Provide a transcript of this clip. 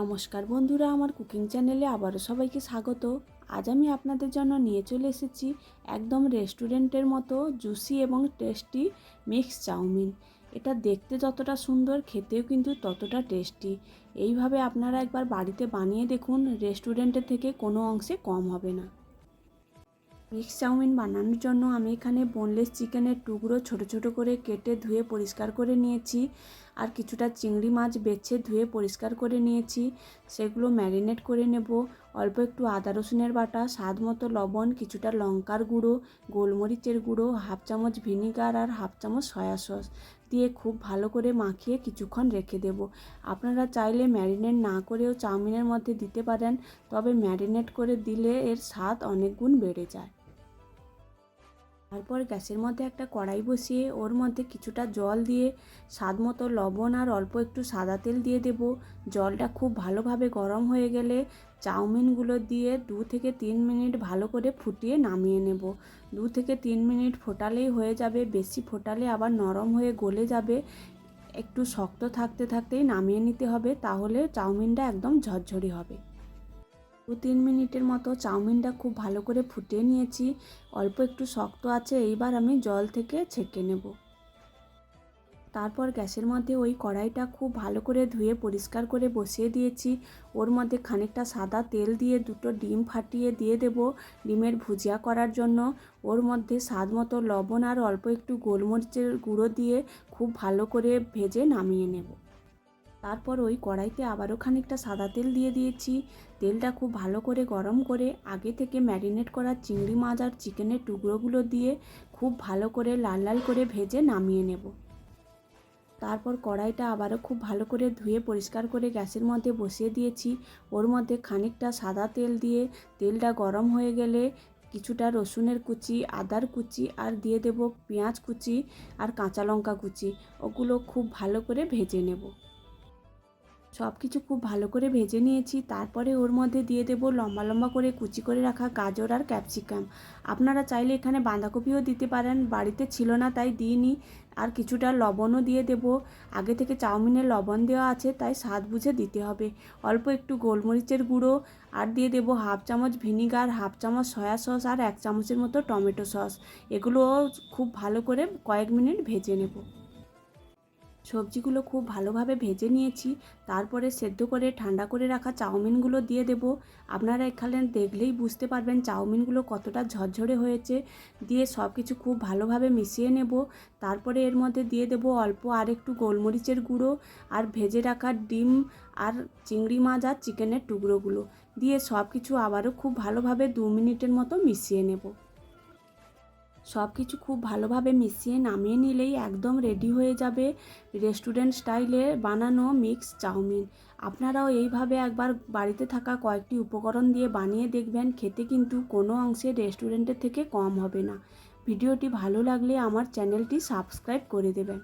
নমস্কার বন্ধুরা, আমার কুকিং চ্যানেলে আবারও সবাইকে স্বাগত। আজ আমি আপনাদের জন্য নিয়ে চলে এসেছি একদম রেস্টুরেন্টের মতো জুসি এবং টেস্টি মিক্স চাউমিন। এটা দেখতে যতটা সুন্দর, খেতেও কিন্তু ততটা টেস্টি। এইভাবে আপনারা একবার বাড়িতে বানিয়ে দেখুন রেস্টুরেন্টের থেকে কোনো অংশে কম হবে না। মিক্স চাউমিন বানানোর জন্য আমি এখানে বোনলেস চিকেনের টুকরো ছোট ছোট করে কেটে ধুয়ে পরিষ্কার করে নিয়েছি। আর কিছুটা চিংড়ি মাছ বেছে ধুয়ে পরিষ্কার করে নিয়েছি। সেগুলো ম্যারিনেট করে নেব। অল্প একটু আদা রসুনের বাটা, স্বাদ মতো লবণ, কিছুটা লঙ্কার গুঁড়ো, গোলমরিচের গুঁড়ো, হাফ চামচ ভিনিগার আর হাফ চামচ সয়া সস দিয়ে খুব ভালো করে মাখিয়ে কিছুক্ষণ রেখে দেব। আপনারা চাইলে ম্যারিনেট না করেও চাউমিনের মধ্যে দিতে পারেন, তবে ম্যারিনেট করে দিলে এর স্বাদ অনেক গুণ বেড়ে যায়। তারপর গ্যাসের মধ্যে একটা কড়াই বসিয়ে ওর মধ্যে কিছুটা জল দিয়ে স্বাদ মতো লবণ আর অল্প একটু সাদা তেল দিয়ে দেব। জলটা খুব ভালোভাবে গরম হয়ে গেলে চাউমিনগুলো দিয়ে দু থেকে তিন মিনিট ভালো করে ফুটিয়ে নামিয়ে নেব। দু থেকে তিন মিনিট ফোটালেই হয়ে যাবে, বেশি ফোটালে আবার নরম হয়ে গলে যাবে। একটু শক্ত থাকতে থাকতেই নামিয়ে নিতে হবে, তাহলে চাউমিনটা একদম ঝরঝরি হবে। দু তিন মিনিটের মতো চাউমিনটা খুব ভালো করে ফুটিয়ে নিয়েছি। অল্প একটু শক্ত আছে, এইবার আমি জল থেকে ছেঁকে নেব। তারপর গ্যাসের মধ্যে ওই কড়াইটা খুব ভালো করে ধুয়ে পরিষ্কার করে বসিয়ে দিয়েছি। ওর মধ্যে খানিকটা সাদা তেল দিয়ে দুটো ডিম ফাটিয়ে দিয়ে দেব ডিমের ভুজিয়া করার জন্য। ওর মধ্যে স্বাদ মতো লবণ আর অল্প একটু গোলমরিচের গুঁড়ো দিয়ে খুব ভালো করে ভেজে নামিয়ে নেব। তারপর ওই কড়াইতে আবারও খানিকটা সাদা তেল দিয়ে দিয়েছি। তেলটা খুব ভালো করে গরম করে আগে থেকে ম্যারিনেট করা চিংড়ি মাছ আর চিকেনের টুকরোগুলো দিয়ে খুব ভালো করে লাল লাল করে ভেজে নামিয়ে নেব। তারপর কড়াইটা আবারও খুব ভালো করে ধুয়ে পরিষ্কার করে গ্যাসের মধ্যে বসিয়ে দিয়েছি। ওর মধ্যে খানিকটা সাদা তেল দিয়ে তেলটা গরম হয়ে গেলে কিছুটা রসুনের কুচি, আদার কুচি আর দিয়ে দেব পেঁয়াজ কুচি আর কাঁচা লঙ্কা কুচি। ওগুলো খুব ভালো করে ভেজে নেব। সব কিছু খুব ভালো করে ভেজে নিয়েছি। তারপরে ওর মধ্যে দিয়ে দেবো লম্বা লম্বা করে কুচি করে রাখা গাজর আর ক্যাপসিকাম। আপনারা চাইলে এখানে বাঁধাকপিও দিতে পারেন, বাড়িতে ছিল না তাই দিইনি। আর কিছুটা লবণও দিয়ে দেব। আগে থেকে চাউমিনে লবণ দেওয়া আছে, তাই স্বাদ বুঝে দিতে হবে। অল্প একটু গোলমরিচের গুঁড়ো আর দিয়ে দেবো হাফ চামচ ভিনিগার, হাফ চামচ সয়া সস আর এক চামচের মতো টমেটো সস। এগুলো খুব ভালো করে কয়েক মিনিট ভেজে নেব। সবজিগুলো খুব ভালোভাবে ভেজে নিয়েছি। তারপরে সেদ্ধ করে, ঠান্ডা করে রাখা চাউমিনগুলো দিয়ে দেব। আপনারা এখানে দেখলেই বুঝতে পারবেন চাউমিনগুলো কতটা ঝরঝরে হয়েছে। দিয়ে সব কিছু খুব ভালোভাবে মিশিয়ে নেব। তারপরে এর মধ্যে দিয়ে দেব অল্প আর একটু গোলমরিচের গুঁড়ো আর ভেজে রাখা ডিম আর চিংড়ি মাছ আর চিকেনের টুকরোগুলো। দিয়ে সব কিছু আবারও খুব ভালোভাবে দু মিনিটের মতো মিশিয়ে নেব। সব কিছু খুব ভালোভাবে মিশিয়ে নামিয়ে নিলেই একদম রেডি হয়ে যাবে রেস্টুরেন্ট স্টাইলে বানানো মিক্স চাউমিন। আপনারাও এইভাবে একবার বাড়িতে থাকা কয়েকটি উপকরণ দিয়ে বানিয়ে দেখবেন, খেতে কিন্তু কোনো অংশে রেস্টুরেন্টের থেকে কম হবে না। ভিডিওটি ভালো লাগলে আমার চ্যানেলটি সাবস্ক্রাইব করে দেবেন।